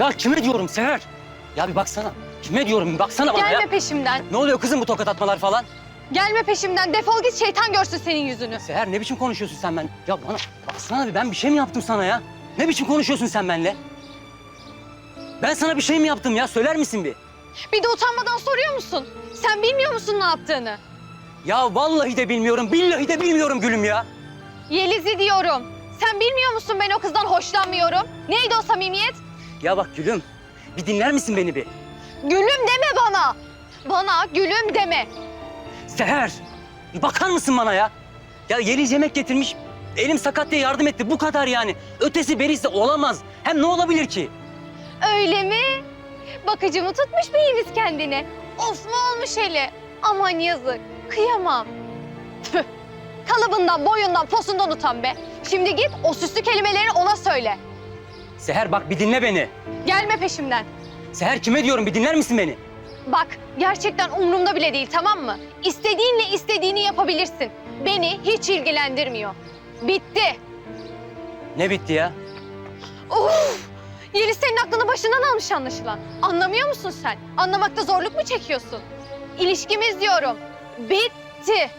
Ya kime diyorum Seher? Ya bir baksana. Kime diyorum bir baksana bana Gelme ya. peşimden. Ne oluyor kızım bu tokat atmalar falan? Gelme peşimden. Defol git şeytan görsün senin yüzünü. Seher ne biçim konuşuyorsun sen ben? Ya bana baksana bir ben bir şey mi yaptım sana ya? Ne biçim konuşuyorsun sen benimle? Ben sana bir şey mi yaptım ya? Söyler misin bir? Bir de utanmadan soruyor musun? Sen bilmiyor musun ne yaptığını? Ya vallahi de bilmiyorum, billahi de bilmiyorum gülüm ya. Yeliz'i diyorum. Sen bilmiyor musun ben o kızdan hoşlanmıyorum? Neydi o samimiyet? Ya bak gülüm, bir dinler misin beni bir? Gülüm deme bana. Bana gülüm deme. Seher, bir bakar mısın bana ya? Ya Yeliz yemek getirmiş, elim sakat diye yardım etti. Bu kadar yani. Ötesi berisi olamaz. Hem ne olabilir ki? Öyle mi? Bakıcı mı tutmuş beyimiz kendine? Of mu olmuş hele? Aman yazık. Kıyamam. Tüh. Kalıbından, boyundan, posundan utan be. Şimdi git o süslü kelimeleri ona söyle. Seher bak bir dinle beni. Gelme peşimden. Seher kime diyorum bir dinler misin beni? Bak gerçekten umurumda bile değil tamam mı? İstediğinle istediğini yapabilirsin. Beni hiç ilgilendirmiyor. Bitti. Ne bitti ya? Of! Yeliz senin aklını başından almış anlaşılan. Anlamıyor musun sen? Anlamakta zorluk mu çekiyorsun? İlişkimiz diyorum. Bitti.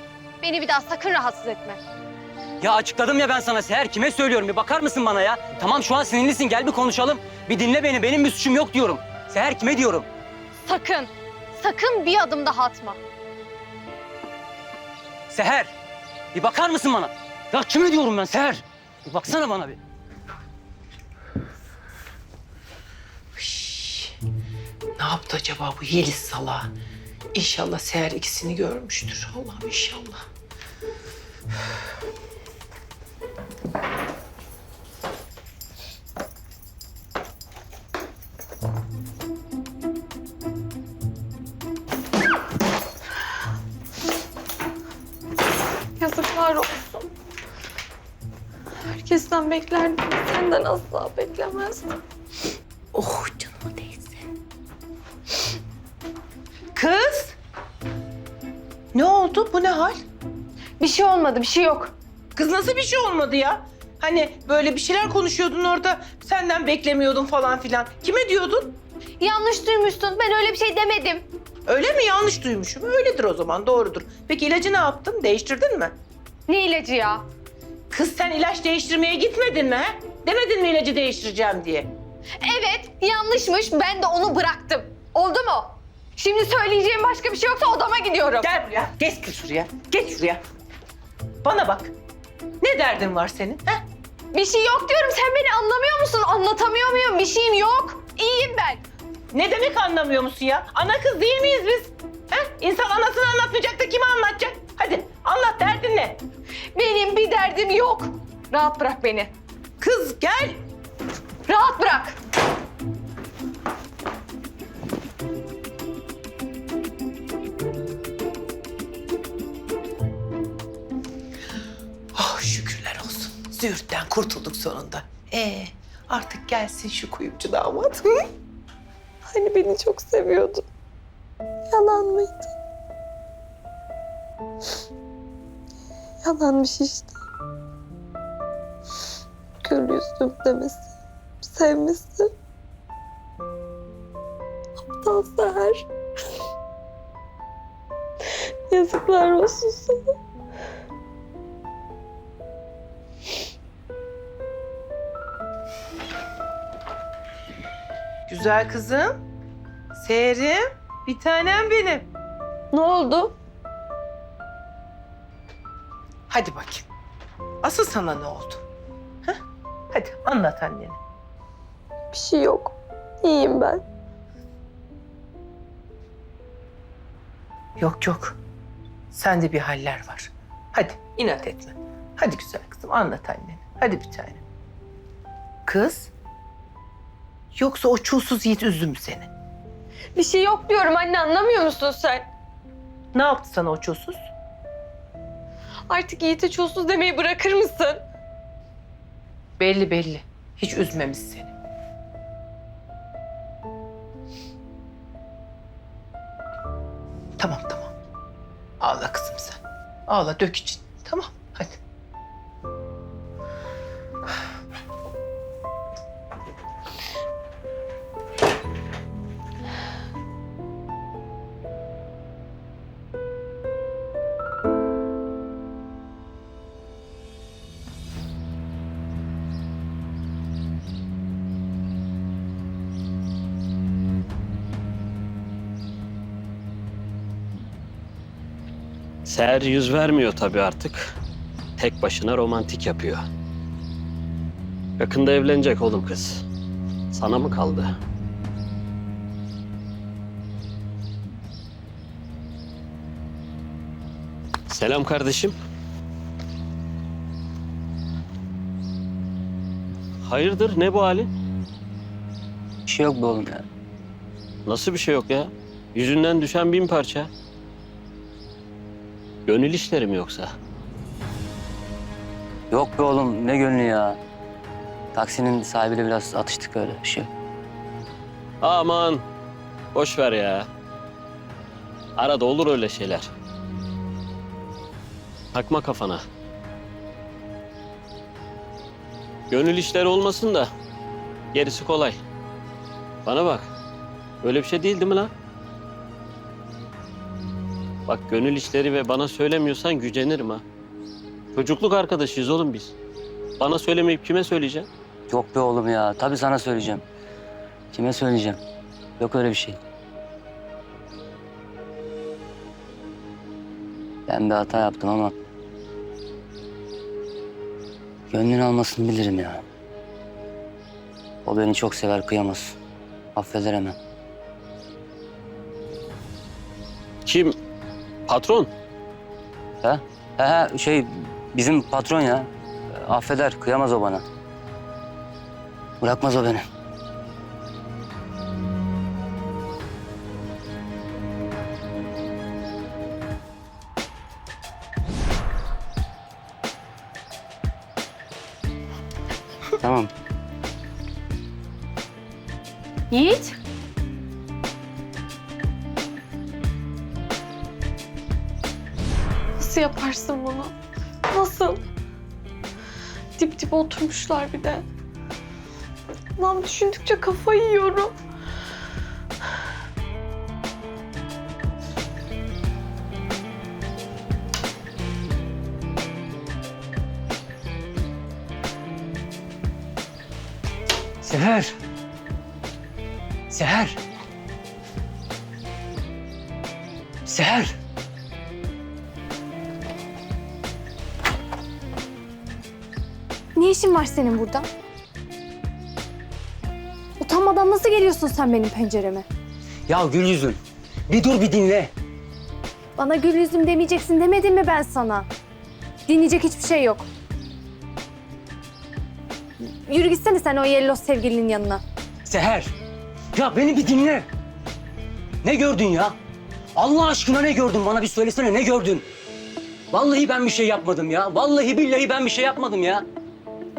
Beni bir daha sakın rahatsız etme. Ya açıkladım ya ben sana Seher kime söylüyorum bir bakar mısın bana ya? Tamam şu an sinirlisin gel bir konuşalım. Bir dinle beni benim bir suçum yok diyorum. Seher kime diyorum? Sakın. Sakın bir adım daha atma. Seher bir bakar mısın bana? Ya kime diyorum ben Seher? Bir baksana bana bir. Ne yaptı acaba bu Yeliz salağı? İnşallah Seher ikisini görmüştür. Allah'ım inşallah. Yazıklar olsun. Herkesten beklerdim. Senden asla beklemezdim. Oh canıma değse. Kız! Ne oldu? Bu ne hal? Bir şey olmadı, bir şey yok. Kız nasıl bir şey olmadı ya? Hani böyle bir şeyler konuşuyordun orada, senden beklemiyordum falan filan. Kime diyordun? Yanlış duymuşsun. Ben öyle bir şey demedim. Öyle mi? Yanlış duymuşum. Öyledir o zaman, doğrudur. Peki ilacı ne yaptın? Değiştirdin mi? Ne ilacı ya? Kız sen ilaç değiştirmeye gitmedin mi? he? Demedin mi ilacı değiştireceğim diye? Evet, yanlışmış. Ben de onu bıraktım. Oldu mu? Şimdi söyleyeceğim başka bir şey yoksa odama gidiyorum. Gel buraya. Geç kız şuraya. Geç şuraya. Bana bak. Ne derdin var senin? He? Bir şey yok diyorum. Sen beni anlamıyor musun? Anlatamıyor muyum? Bir şeyim yok. İyiyim ben. Ne demek anlamıyor musun ya? Ana kız değil miyiz biz? He? İnsan anasını anlatmayacak da kime anlatacak? Hadi anlat derdin ne? Benim bir derdim yok. Rahat bırak beni. Kız gel. Rahat bırak. Züğürtten kurtulduk sonunda. Ee, artık gelsin şu kuyumcu damat. Hani beni çok seviyordu. Yalan mıydı? Yalanmış işte. Gül yüzlüm demesi, sevmesi. Aptal Seher. Yazıklar olsun sana. Güzel kızım. Seherim. Bir tanem benim. Ne oldu? Hadi bakayım. Asıl sana ne oldu? Heh? Hadi anlat annene. Bir şey yok. İyiyim ben. Yok yok. Sende bir haller var. Hadi inat etme. Hadi güzel kızım anlat annene. Hadi bir tane. Kız. Yoksa o çulsuz yiğit üzdü mü seni? Bir şey yok diyorum anne anlamıyor musun sen? Ne yaptı sana o çulsuz? Artık Yiğit'e çulsuz demeyi bırakır mısın? Belli belli. Hiç üzmemiş seni. Tamam tamam. Ağla kızım sen. Ağla dök için. Tamam Seher yüz vermiyor tabii artık. Tek başına romantik yapıyor. Yakında evlenecek oğlum kız. Sana mı kaldı? Selam kardeşim. Hayırdır ne bu halin? Bir şey yok be oğlum ya. Nasıl bir şey yok ya? Yüzünden düşen bin parça. Gönül işleri mi yoksa? Yok be oğlum ne gönlü ya. Taksinin sahibiyle biraz atıştık öyle bir şey. Aman boş ver ya. Arada olur öyle şeyler. Takma kafana. Gönül işleri olmasın da gerisi kolay. Bana bak. Öyle bir şey değil değil mi lan? Bak gönül işleri ve bana söylemiyorsan gücenirim ha. Çocukluk arkadaşıyız oğlum biz. Bana söylemeyip kime söyleyeceğim? Yok be oğlum ya. Tabii sana söyleyeceğim. Kime söyleyeceğim? Yok öyle bir şey. Ben bir hata yaptım ama... Gönlünü almasını bilirim ya. O beni çok sever, kıyamaz. Affeder hemen. Kim? Patron. He? He he şey bizim patron ya. Affeder, kıyamaz o bana. Bırakmaz o beni. Tamam. Yiğit. Nasıl yaparsın bunu? Nasıl? Dip dip oturmuşlar bir de. Lan düşündükçe kafayı yiyorum. Seher. Seher. Seher. Ne işin var senin burada? Utanmadan nasıl geliyorsun sen benim pencereme? Ya gül yüzüm. Bir dur bir dinle. Bana gül yüzüm demeyeceksin demedim mi ben sana? Dinleyecek hiçbir şey yok. Yürü gitsene sen o yellos sevgilinin yanına. Seher. Ya beni bir dinle. Ne gördün ya? Allah aşkına ne gördün? Bana bir söylesene ne gördün? Vallahi ben bir şey yapmadım ya. Vallahi billahi ben bir şey yapmadım ya.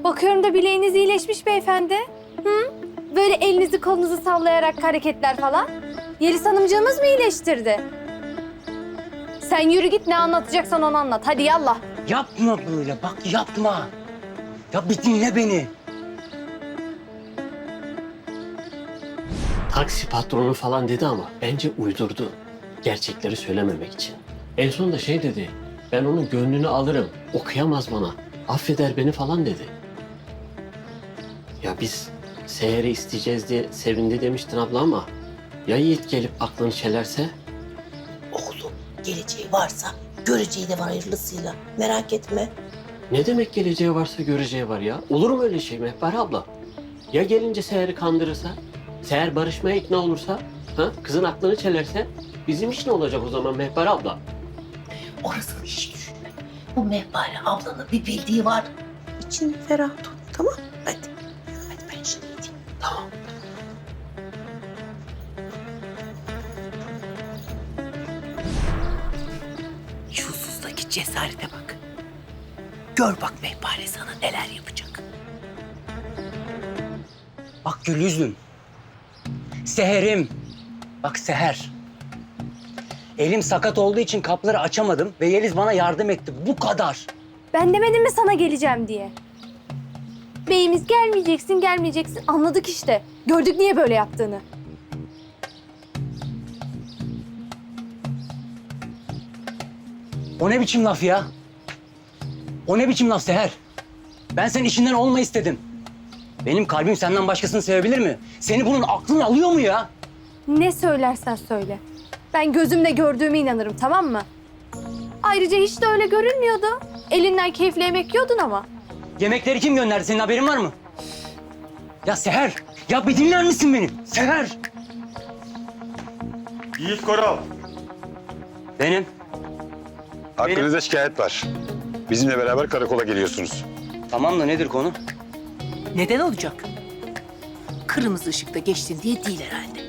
Bakıyorum da bileğiniz iyileşmiş beyefendi. Hı? Böyle elinizi kolunuzu sallayarak hareketler falan. Yeliz Hanımcığımız mı iyileştirdi? Sen yürü git ne anlatacaksan onu anlat. Hadi yallah. Yapma böyle bak yapma. Ya bir dinle beni. Taksi patronu falan dedi ama bence uydurdu. Gerçekleri söylememek için. En son da şey dedi. Ben onun gönlünü alırım. Okuyamaz bana. Affeder beni falan dedi. Ya biz Seher'i isteyeceğiz diye sevindi demiştin abla ama ya Yiğit gelip aklını çelerse? Oğlum geleceği varsa göreceği de var hayırlısıyla. Merak etme. Ne demek geleceği varsa göreceği var ya? Olur mu öyle şey Mehber abla? Ya gelince Seher'i kandırırsa? Seher barışmaya ikna olursa? Ha? Kızın aklını çelerse? Bizim iş ne olacak o zaman Mehber abla? Orasını hiç düşünme. Bu Mehpare ablanın bir bildiği var. İçini ferah tut tamam Hadi. Hadi cesarete bak. Gör bak Mehpare sana neler yapacak. Bak gül yüzüm. Seherim. Bak Seher. Elim sakat olduğu için kapları açamadım ve Yeliz bana yardım etti. Bu kadar. Ben demedim mi sana geleceğim diye? Beyimiz gelmeyeceksin, gelmeyeceksin. Anladık işte. Gördük niye böyle yaptığını. O ne biçim laf ya? O ne biçim laf Seher? Ben senin işinden olma istedim. Benim kalbim senden başkasını sevebilir mi? Seni bunun aklın alıyor mu ya? Ne söylersen söyle. Ben gözümle gördüğüme inanırım tamam mı? Ayrıca hiç de öyle görünmüyordu. Elinden keyifli yemek yiyordun ama. Yemekleri kim gönderdi? Senin haberin var mı? Ya Seher, ya bir dinler misin beni? Seher! Yiğit Koral. Benim. Hakkınızda şikayet var. Bizimle beraber karakola geliyorsunuz. Tamam da nedir konu? Neden olacak? Kırmızı ışıkta geçtin diye değil herhalde.